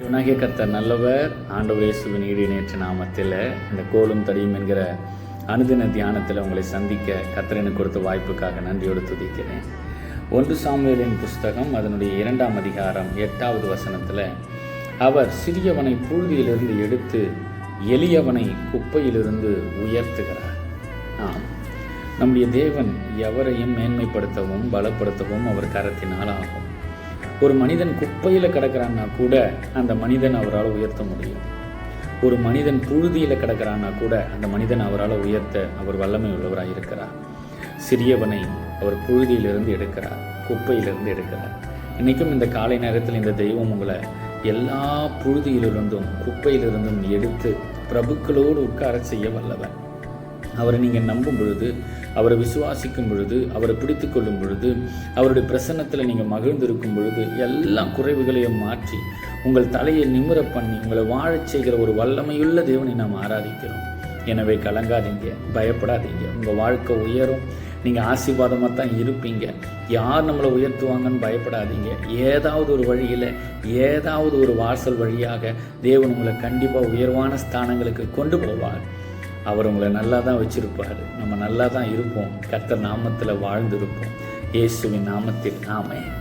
இவனாகிய கர்த்தர் நல்லவர் ஆண்டவர் இயேசுவின் ஈடு நேற்று நாமத்தில் இந்த கோலும் தடியும் என்கிற அனுதின தியானத்தில் உங்களை சந்திக்க கர்த்தர் கொடுத்த வாய்ப்புக்காக நன்றியோடு துதிக்கிறேன். ஒன்று சாமுவேலின் புஸ்தகம் அதனுடைய இரண்டாம் அதிகாரம் எட்டாவது வசனத்தில் அவர் சிறியவனை புழுதியிலிருந்து எடுத்து எளியவனை குப்பையிலிருந்து உயர்த்துகிறார். ஆம் நம்முடைய தேவன் எவரையும் மேன்மைப்படுத்தவும் பலப்படுத்தவும் அவர் கரத்தினால் ஆகும். ஒரு மனிதன் குப்பையில் கிடக்கிறான்னா கூட அந்த மனிதன் அவரால் உயர்த்த முடியும். ஒரு மனிதன் புழுதியில் கிடக்கிறான்னா கூட அந்த மனிதன் அவரால் உயர்த்த அவர் வல்லமை உள்ளவராக இருக்கிறார். சிறியவனை அவர் புழுதியிலிருந்து எடுக்கிறார் குப்பையிலிருந்து எடுக்கிறார். இன்றைக்கும் இந்த காலை நேரத்தில் இந்த தெய்வம் உங்களை எல்லா புழுதியிலிருந்தும் குப்பையிலிருந்தும் எடுத்து பிரபுக்களோடு உட்கார செய்ய வல்லவன் அவரை நீங்கள் நம்பும் பொழுது அவரை விசுவாசிக்கும் பொழுது அவரை பிடித்து கொள்ளும் பொழுது அவருடைய பிரசன்னத்தில் நீங்கள் மகிழ்ந்திருக்கும் பொழுது எல்லா குறைவுகளையும் மாற்றி உங்கள் தலையை நிமிர பண்ணி உங்களை வாழச் செய்கிற ஒரு வல்லமையுள்ள தேவனை நாம் ஆராதிக்கிறோம். எனவே கலங்காதீங்க பயப்படாதீங்க. உங்கள் வாழ்க்கை உயரும். நீங்கள் ஆசீர்வாதமாக தான் இருப்பீங்க. யார் நம்மளை உயர்த்துவாங்கன்னு பயப்படாதீங்க. ஏதாவது ஒரு வழியில் ஏதாவது ஒரு வாசல் வழியாக தேவன் உங்களை கண்டிப்பாக உயர்வான ஸ்தானங்களுக்கு கொண்டு போவார். அவர் உங்களை நல்லா தான் வச்சுருப்பார். நம்ம நல்லா தான் இருப்போம். கர்த்தர் நாமத்தில் வாழ்ந்திருப்போம். இயேசுவின் நாமத்தில் ஆமென்.